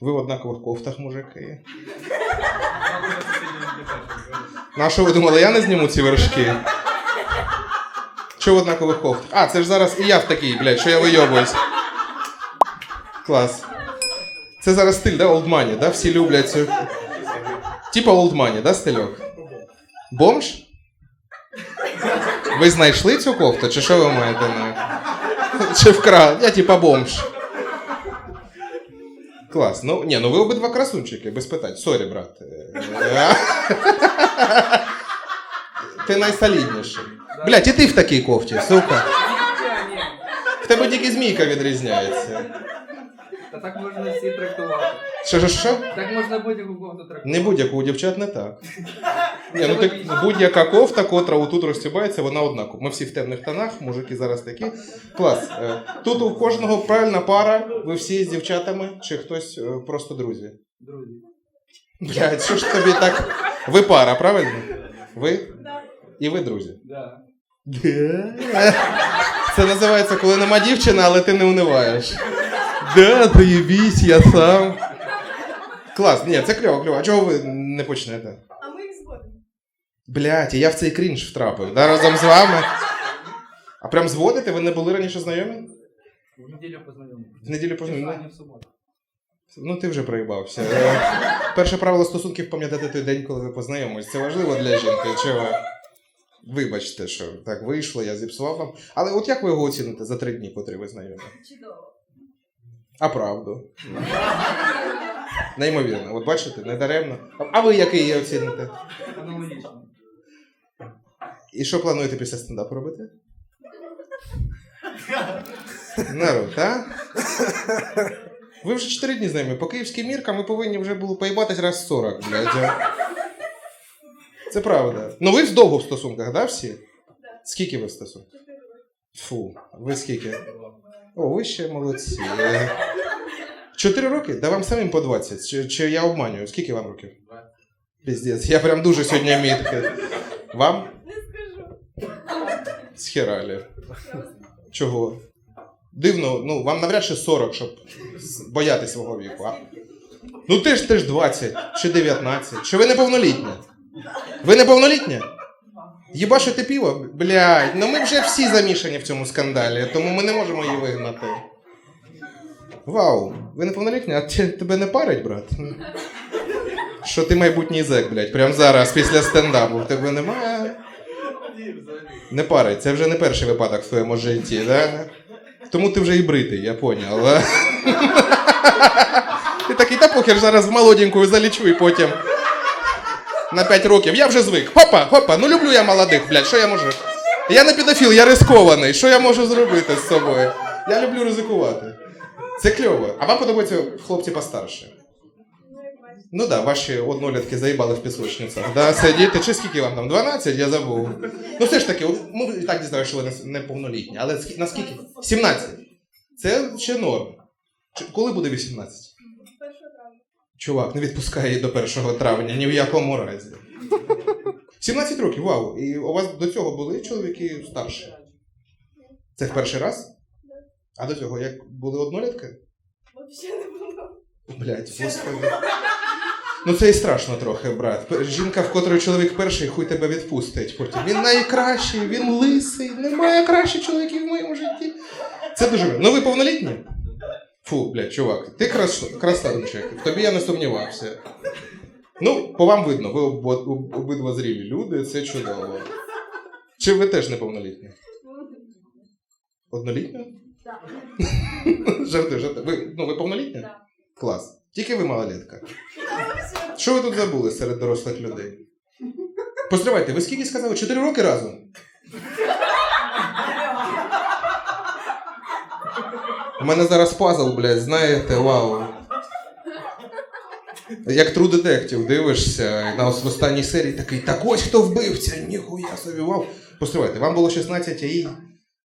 Ви в однакових кофтах, мужики. На що ви думали, я не зніму ці вершки? Що в однакових кофтах? А, це ж зараз і я в такій, блядь, що я вийобуюсь. Клас. Це зараз стиль, да, old money, да? Всі люблять цю. Типа old money, да, стильок? Бомж? Ви знайшли цю кофту, чи що ви маєте на? Чи вкрав? Я типа бомж. Клас. Ну, ні, ну ви обидва красунчики, без питань. Сорі, брат. Ти найсолідніший. Блять, і ти в такій кофті, сука. В тебе тільки змійка відрізняється. Та так можна всі трактувати. Що, що, що? Так можна будь-яку кофту трактувати. Не будь-яку, у дівчат не так. Ні, ну так будь-яка кофта, котра отут розстібається, вона однакова. Ми всі в темних тонах, мужики зараз такі. Клас. Е, Тут у кожного правильна пара, ви всі з дівчатами, чи хтось е, просто друзі. Друзі. Блядь, що ж тобі так. Ви пара, правильно? Ви? І ви друзі. Да. Це називається, коли нема дівчини, але ти не униваєш. Да, заєбісь, я сам. Клас, ні, це кльово, кльово. А чого ви не почнете? А ми їх згодимо. Блять, і я в цей крінж втрапив, да, разом з вами. А прям зводите? Ви не були раніше знайомі? В неділю познайомилися. В неділю А, познайомі? не в суботу. Ну ти вже проїбався. Е, Перше правило стосунків пам'ятати той день, коли ви познайомились. Це важливо для жінки. Чого? Вибачте, що так вийшло, я зіпсував вам. Але от як ви його оціните за три дні, котрі ви знайомі? Чудово. А правду. Неймовірно. От бачите, не даремно. А ви який її оціните? І що плануєте після стендапу робити? Народ, а? Ви вже 4 дні з нами. По київським міркам ми повинні вже були поїбатись раз 40, блядь. Це правда. Ну ви довго в стосунках, да, всі? Скільки ви в стосунках? Фу, ви скільки? О, ви ще молодці. Чотири роки? Да вам самим по 20. Чи, чи я обманюю? Скільки вам років? Піздець, я прям дуже сьогодні міткий. Вам? Не скажу. Схералі. Чого? Дивно, ну вам навряд чи 40, щоб боятися свого віку. А? Ну ти ж ти ж 20 чи 19. Чи ви неповнолітня? Ви неповнолітня? Хіба що ти пиво? Блядь, ну ми вже всі замішані в цьому скандалі, тому ми не можемо її вигнати. Вау, ви неповнолітня, а тебе не парить, брат? Що ти майбутній зек, блядь, прямо зараз, після стендапу. В тебе немає. Не парить, це вже не перший випадок в твоєму житті, да? Тому ти вже і бритий, я поняв. Ти такий, та похер зараз в молоденьку залічу і потім. На 5 років. Я вже звик. Хопа, хопа, ну люблю я молодих, блядь, що я можу? Я не педофіл, я рискований. Що я можу зробити з собою? Я люблю ризикувати. Це кльово. А вам подобаються хлопці постарше? Ну. Ну да, ваші однолітки заїбали в пісочницях. Да, сидіти, чи скільки вам там? 12? Я забув. Ну все ж таки, ми і так дізналися, що ви не- неповнолітні, але наскільки? 17. Це ще норм. Коли буде 18? Першого травня. Чувак, не відпускай її до 1 травня, ні в якому разі. 17 років, вау. І у вас до цього були чоловіки старші? Це в перший раз? А до цього як були однолітки? Взагалі не було. Блять, господи. Ну це і страшно трохи, брат. Жінка, в котрої чоловік перший, хуй тебе відпустить. Потім він найкращий, він лисий, немає кращих чоловіків в моєму житті. Це дуже. Ну ви повнолітні? Фу, блядь, чувак, ти крас... красавчик. В тобі я не сумнівався. Ну, по вам видно, ви об- обидва зрілі люди, це чудово. Чи ви теж неповнолітні? Однолітні? Так. Жартую, жартую. Ви, ну, ви повнолітні? Так. Клас. Тільки ви малолетка. Що ви тут забули серед дорослих людей? Постривайте, ви скільки сказали? Чотири роки разом? У мене зараз пазл, блядь, знаєте, вау. Як True Detective дивишся, і на останній серії такий, так ось хто вбивця, ніхуя собі, вау. Постривайте, вам було 16, а їй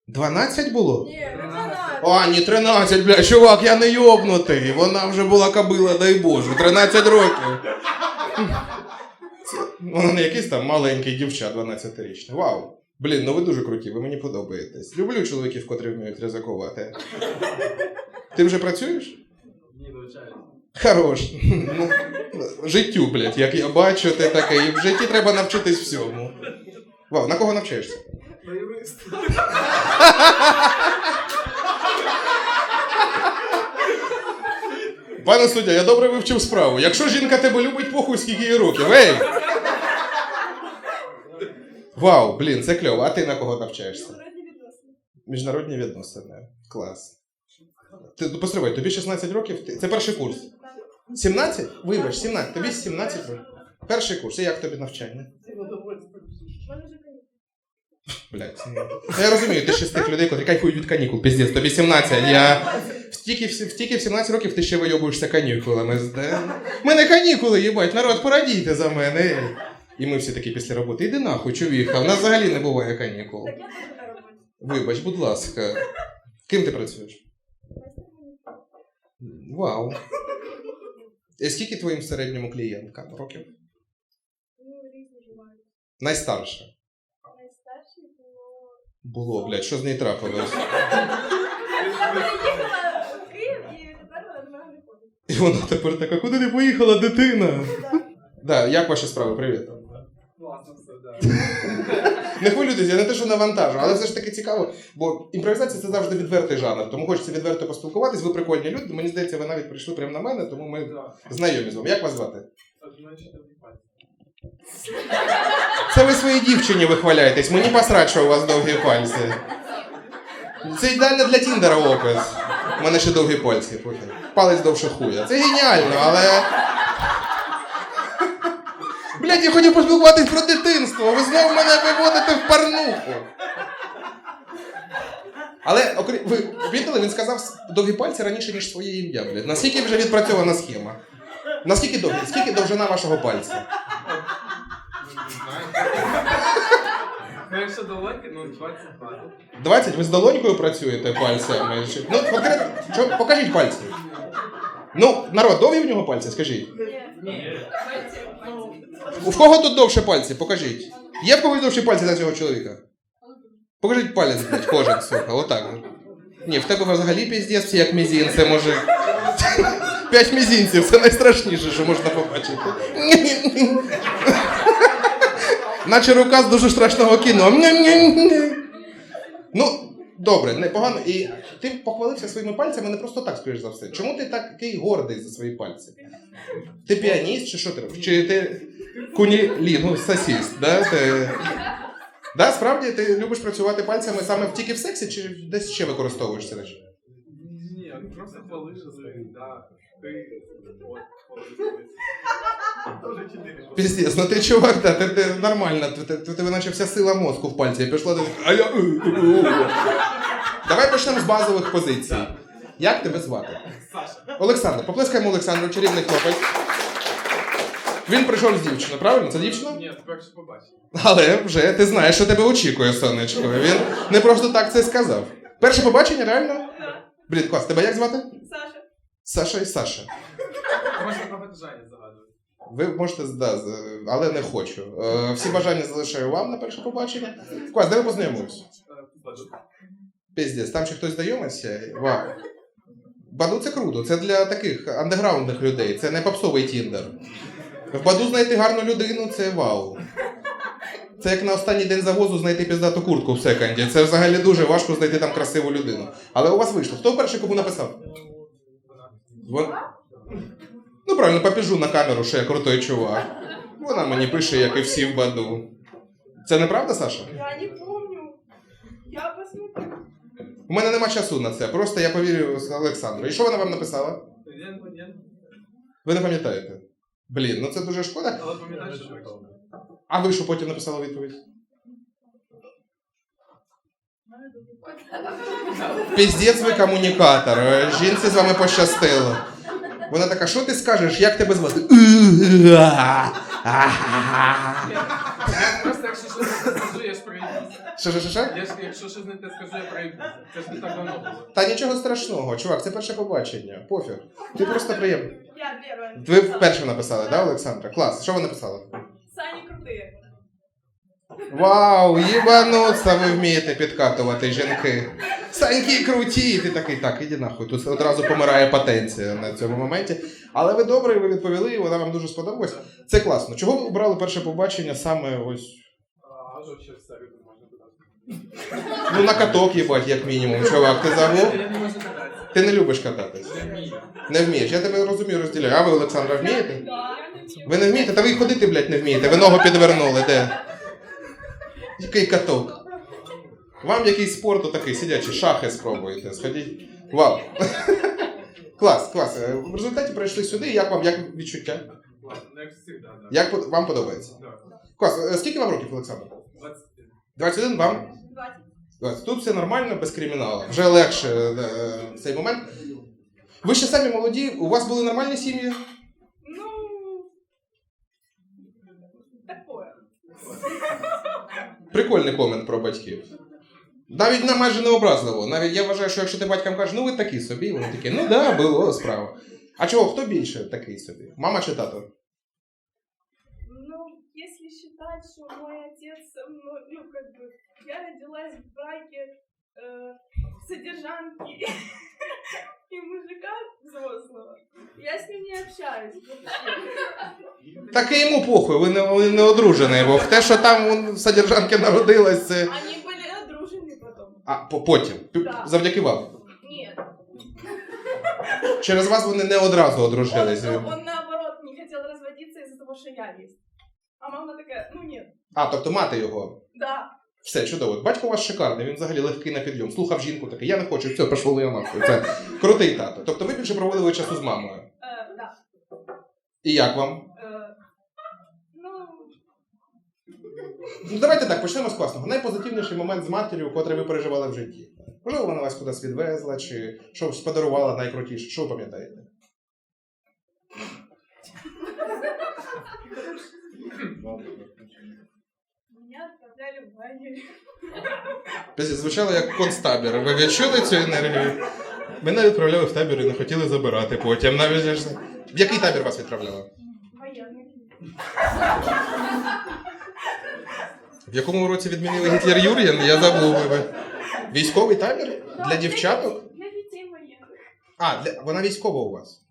12 було? Ні, не 12. А, не 13, бля, чувак, я не йобнутий. Вона вже була кобила, дай Боже, 13 років. Вона не якийсь там маленький дівча, 12-річний. Вау. Блін, ну ви дуже круті, ви мені подобаєтесь. Люблю чоловіків, котрі вміють ризикувати. Ти вже працюєш? Ні, навчаюся. Хорош. Ну, життю, блядь, як я бачу, ти таке. І в житті треба навчитись всьому. Вау, на кого навчаєшся? Пане суддя, я добре вивчив справу. Якщо жінка тебе любить, похуй, скільки їй років. Ей! Вау, блін, це кльово. А ти на кого навчаєшся? Міжнародні відносини. Клас. Ти ну, постривай, тобі 16 років, ти- це перший курс. 17? Вибач, 17. Тобі 17 років. Перший курс. І як тобі навчання? У мене вже канікули. Блять. Ну, я розумію, ти ще з тих людей, котрі кайфують від канікул. Піздець, тобі 17. Я тільки, в- тільки в 17 років ти ще вийобуєшся канікулами. Де? Ми не канікули, їбать, народ, порадійте за мене. І ми всі такі після роботи. Іди нахуй, чувіха, в нас взагалі не буває канікул. Вибач, будь ласка. Ким ти працюєш? Вау. І скільки твоїм середньому клієнткам років? Ну, було... Блядь, що з нею трапилось? Я приїхала в Київ і тепер вона до мене не ходить. І вона тепер така, куди ти поїхала, дитина? Да, як ваші справи? Привіт. Класно все, да. Не хвилюйтесь, я не те, що навантажу, але все ж таки цікаво, бо імпровізація це завжди відвертий жанр, тому хочеться відверто поспілкуватись. Ви прикольні люди. Мені здається, ви навіть прийшли прямо на мене, тому ми знайомі з вами. Як вас звати? Значить. Це ви своїй дівчині вихваляєтесь. Мені посрать, що у вас довгі пальці. Це ідеально для Тіндера опис. У мене ще довгі пальці. Палець довше хуя. Це геніально, але. Блядь, я хотів поспілкуватись про дитинство. Ви знову мене виводите в парнуху. Але окрім ви помітили, він сказав довгі пальці раніше, ніж своє ім'я, блядь. Наскільки вже відпрацьована схема? Наскільки довгі? Скільки довжина вашого пальця? Якщо долоньки, ну, 22. 20, ви з долонькою працюєте пальцями? Чи- Ну, конкретно, що, покажіть пальці. Ну, народ, довгі в нього пальці, скажіть. Ні. У кого тут довше пальці? Покажіть. Є в когось довші пальці за цього чоловіка? Покажіть палець, блядь, кожен, сука, отак. Ні, в тебе взагалі піздець, всі як мізінці, може. П'ять мізінців, це найстрашніше, що можна побачити. Наче рука з дуже страшного кіно. Ну, добре, непогано. І ти похвалився своїми пальцями не просто так, скоріш за все. Чому ти такий гордий за свої пальці? Ти піаніст чи що ти робиш? Чи ти кунілі, ну, сасіст, да? Ти... Да, справді ти любиш працювати пальцями саме тільки в сексі, чи десь ще використовуєш ці речі? Ні, просто хвалиш свої, Піздець, ну ти чувак, да, ти, ти нормально, ти, ти, тебе наче вся сила мозку в пальці пішла. Ти... А я... Давай почнемо з базових позицій. Як тебе звати? Саша. Олександр, поплескаємо Олександру, чарівний хлопець. Він прийшов з дівчиною, правильно? Це дівчина? Ні, перше побачив. Але вже ти знаєш, що тебе очікує, сонечко. Він не просто так це сказав. Перше побачення, реально? Да. Блін, клас, тебе як звати? Саша. І Саша. Можна побажання загадувати. Ви можете да, з- але не хочу. Е, всі бажання залишаю вам на перше побачення. Клас, де ви познайомилися? Е, Піздець, там ще хтось знайомився? Вау. Баду це круто, це для таких андеграундних людей, це не попсовий тіндер. В Баду знайти гарну людину це вау. Це як на останній день завозу знайти піздату куртку в секонді. Це взагалі дуже важко знайти там красиву людину. Але у вас вийшло. Хто перший кому написав? Вон... Ну, правильно, попіжу на камеру, що я крутой чувак. Вона мені пише, як і всі в Баду. Це неправда, Саша? Я не помню. Я посмотрю. У мене нема часу на це. Просто я повірю Олександру. І що вона вам написала? Ви не пам'ятаєте? Блін, ну це дуже шкода. Але пам'ятаєш, що? А ви що потім написали відповідь? Піздець ви комунікатор. Е, Жінці з вами пощастило. Вона така, що ти скажеш, як тебе звати? Просто якщо щось не скажу, я ж. Що, що, що, що? Я ж, якщо щось не те скажу, я проїбуся. Це ж не так давно було. Та нічого страшного, чувак, це перше побачення. Пофіг. Ти просто приємний. Я. Ви першим написали, да, Олександра? Клас. Що ви написали? Саня крутые. Вау, їбануться, ви вмієте підкатувати жінки. Саньки круті, і ти такий, так, іди нахуй. Тут одразу помирає потенція на цьому моменті. Але ви добре, ви відповіли, і вона вам дуже сподобалась. Це класно. Чого ви обрали перше побачення саме ось. Ну, на каток їбать, як мінімум, чувак, ти забув? Ти не любиш кататись. Не вмієш, я тебе розумію, розділяю. А ви, Олександра, вмієте? Ви не вмієте? Та ви ходити, блядь, не вмієте. Ви ногу підвернули, де? Який каток? Вам якийсь спорт такий сидячий, шахи спробуєте, сходіть. Вау. Клас, клас. Е, В результаті прийшли сюди. Як вам як відчуття? Як вам подобається? Клас. Е, Скільки вам років, Олександр? 20. 21 вам? 20. 20. Тут все нормально, без криміналу. Вже легше е, цей момент. Ви ще самі молоді, у вас були нормальні сім'ї? Ну, такое. Прикольний комент про батьків. Навіть на майже не образливо. Навіть я вважаю, що якщо ти батькам кажеш, ну ви такі собі, вони такі, ну да, було справа. А чого, хто більше такий собі? Мама чи тато? Ну, если считать, что мой отец мной, ну, как бы, я родилась в браке э, содержанки и мужика взрослого. Я с ним не общаюсь вообще. Так і йому похуй, ви не, ви не одружений, бо в те, що там вон, содержанки народилась, це. Они были одружены потом. А по- потім. Пі- Да. Завдяки вам. Нет. Через вас вони не одразу Он, одружились. он наоборот не хотел разводиться из-за того, что я есть. А мама такая, ну нет. А, тобто мати його. Да. Все, чудово. Батько у вас шикарний, він взагалі легкий на підйом. Слухав жінку такий, я не хочу, все, пішло я нахуй. Це крутий тато. Тобто ви більше проводили часу з мамою. Да. І як вам? Э, ну, Ну, давайте так, почнемо з класного. Найпозитивніший момент з матір'ю, котрий ви переживали в житті. Можливо, вона вас кудись відвезла, чи що подарувала найкрутіше. Що ви пам'ятаєте? Звучало як концтабір. Ви відчули цю енергію? Мене відправляли в табір і не хотіли забирати потім. Навіть в який табір вас відправляли? Военный. В якому році відмінили Гітлер Юр'єн? Я забув. ви- Військовий табір? Для дівчаток? Для детей военных. А, для... вона військова у вас.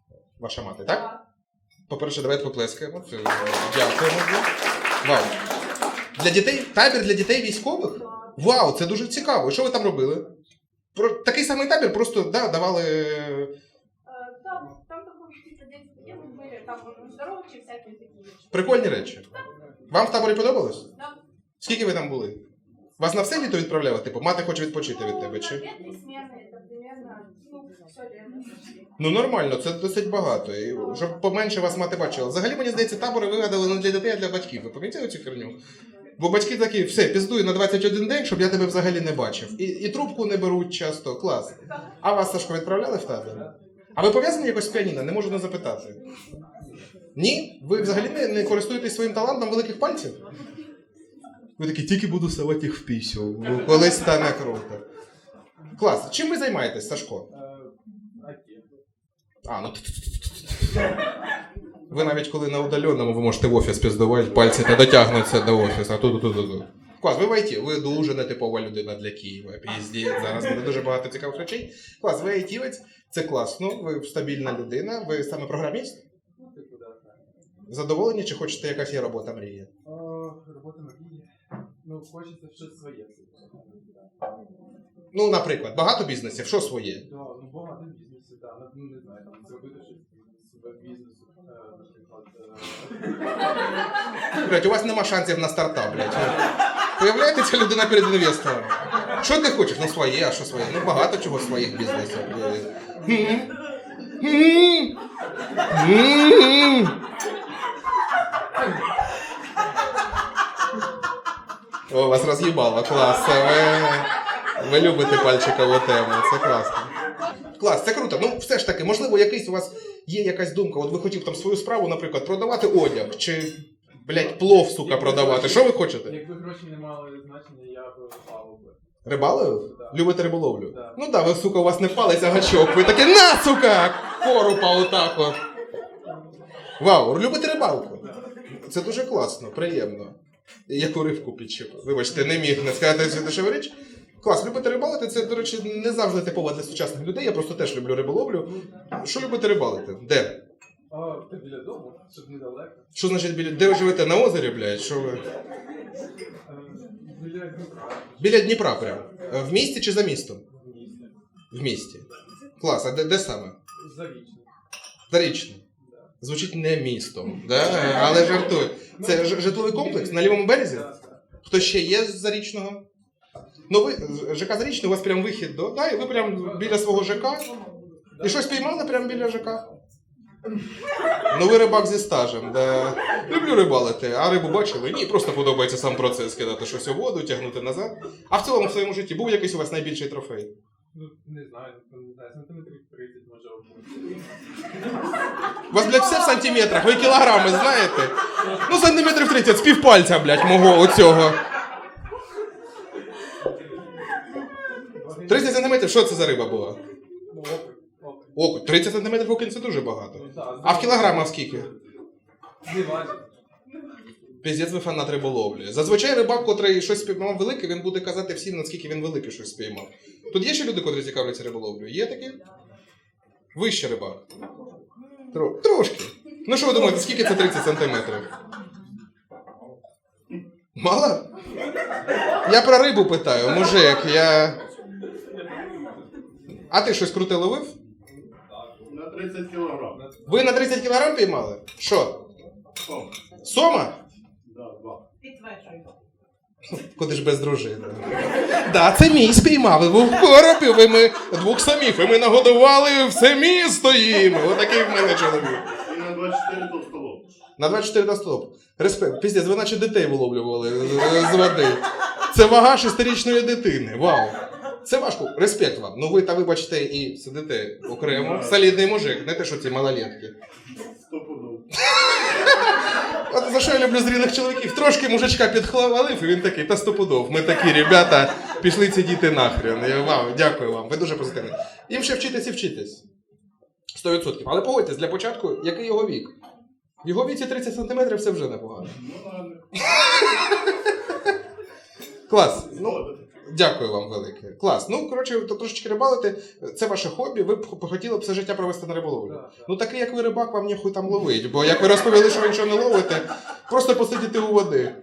Ваша мати, так? По-перше, давайте поплескаємо. Дякуємо. Вау. Для дітей? Табір для дітей військових? Да. Вау, це дуже цікаво. Що ви там робили? Про... Такий самий табір, просто да, давали. Э, Там, там такой типа дети такие, мы были, там здоровки всякие такие. вещи. Прикольні речі. Вам в таборі подобалось? Да. Скільки ви там були? Вас на все літо відправляли? Типу, мати хоче відпочити від тебе, Ну, чи? на две-три смены, это примерно, ну, все лето почти. Ну нормально, це досить багато. І щоб поменше вас мати бачила. Взагалі, мені здається, табори вигадали не для дітей, а для батьків. Ви помітили цю херню? Бо батьки такі, все, піздуй на 21 день, щоб я тебе взагалі не бачив. І, і трубку не беруть часто, клас. А вас, Сашко, відправляли в табір? А ви пов'язані якось з піаніно? Не можу не запитати. Ні? Ви взагалі не, не користуєтесь своїм талантом великих пальців? Ви такі, тільки буду ставати їх в пісю. Колись стане круто. Клас. Чим ви займаєтесь, Сашко? Е. А, ну. Ви навіть коли на удаленому ви можете в офіс піздувати, пальці та дотягнуться до офісу. Тут, тут, тут, тут. Клас, ви в ІТ, ви дуже нетипова людина для Києва. Пізді. Зараз буде дуже багато цікавих речей. Клас, ви айтівець, це класно, ви стабільна людина, ви саме програміст. Типу, так. Задоволені чи хочете якась є робота мрії? Робота Києві. Ну, хочеться щось своє. Ну, наприклад, багато бізнесів, що своє? Ну багато бізнесів, да. Ну, не знаю, там зробити щось бізнесу, Блять, у вас нема шансів на стартап, блять. Появляється людина перед інвестором. Що ти хочеш? Ну своє, а що своє? Ну багато чого своїх бізнесів. О, вас роз'їбало, клас. Ви, ви любите пальчикову тему, це класно. Клас, це круто. Ну, все ж таки, можливо, якийсь у вас є якась думка. От ви хотів там свою справу, наприклад, продавати одяг чи, блядь, плов, сука, продавати. Що ви хочете? Якби гроші не мали значення, я б впав би. Рибалою? Да. Любите риболовлю? Да. Ну да, ви, сука, у вас не палець, а гачок. Ви такі, на, сука! Корупа отак от. Вау, любите рибалку? Це дуже класно, приємно. Яку рибку підчепив? Вибачте, не міг не сказати цю дешеву річ. Клас, любите рибалити, це, до речі, не завжди типово для сучасних людей. Я просто теж люблю риболовлю. Що любите рибалити? Де? А, ти біля дому, щоб недалеко. Що значить біля. Де ви живете? На озері, блядь? Що ви? Е, Біля Дніпра. Біля Дніпра прям. Е, В місті чи за містом? В місті. В місті. Клас, а де, де саме? Зарічне. Зарічне. Да. Звучить не містом, да? але жартую. Це ж- житловий комплекс на лівому березі? Хто ще є з Зарічного? Ну, ви ЖК Зарічний, у вас прям вихід до. Да, і ви прям біля свого ЖК. І щось піймали прямо біля ЖК. Ну, ви рибак зі стажем, да. Люблю рибалити, а рибу бачили? Ні, просто подобається сам процес кидати щось у воду, тягнути назад. А в цілому в своєму житті був якийсь у вас найбільший трофей? Ну, не знаю, не знаю, сантиметрів 30 може. У вас, блядь, все в сантиметрах, ви кілограми знаєте? Ну, сантиметрів 30, з півпальця, блядь, мого оцього. 30 сантиметрів, що це за риба була? Ну, окунь, окунь. Окунь. 30 сантиметрів окунь це дуже багато. Ну, А в кілограмах скільки? Піздець ви фанат риболовлі. Зазвичай рибак, котрий щось спіймав велике, він буде казати всім, наскільки він велике щось спіймав. Тут є ще люди, котрі цікавляться риболовлею? Є такі? Ви ще рибак? Тро- Трошки. Ну що ви думаєте, скільки це 30 сантиметрів? Мало? Я про рибу питаю, мужик, я. А ти щось круте ловив? На 30 кілограм. Ви на 30 кілограм піймали? Що? О, Сома? да, два. Куди ж без дружини? Да, це мій спіймав двох коропів, і ми двох самів, і ми нагодували все місто їм. Отакий в мене чоловік. І на 24 товстолоб. На 24 на стоп. Респект. Піздець, ви наче дітей виловлювали з води. Це вага шестирічної дитини. Вау. Це важко. Респект вам. Ну ви та вибачте і сидите окремо. Солідний мужик, не те, що ці малолетки. Стопудов. От за що я люблю зрілих чоловіків? Трошки мужичка підхвалив, і він такий, та стопудов. Ми такі, ребята, пішли ці діти нахрен. Я, вау, дякую вам, ви дуже позитивні. Їм ще вчитись і вчитись. 100%. Але погодьтесь, для початку, який його вік? В його віці 30 см це вже непогано. Ну. Клас. Ну, дякую вам велике. Клас. Ну, коротше, то трошечки рибалити. Це ваше хобі, ви б хотіли б все життя провести на риболовлі. Ну такий, як ви рибак, вам ніхуй там ловить. Бо як ви розповіли, що ви нічого не ловите, просто посидіти у води.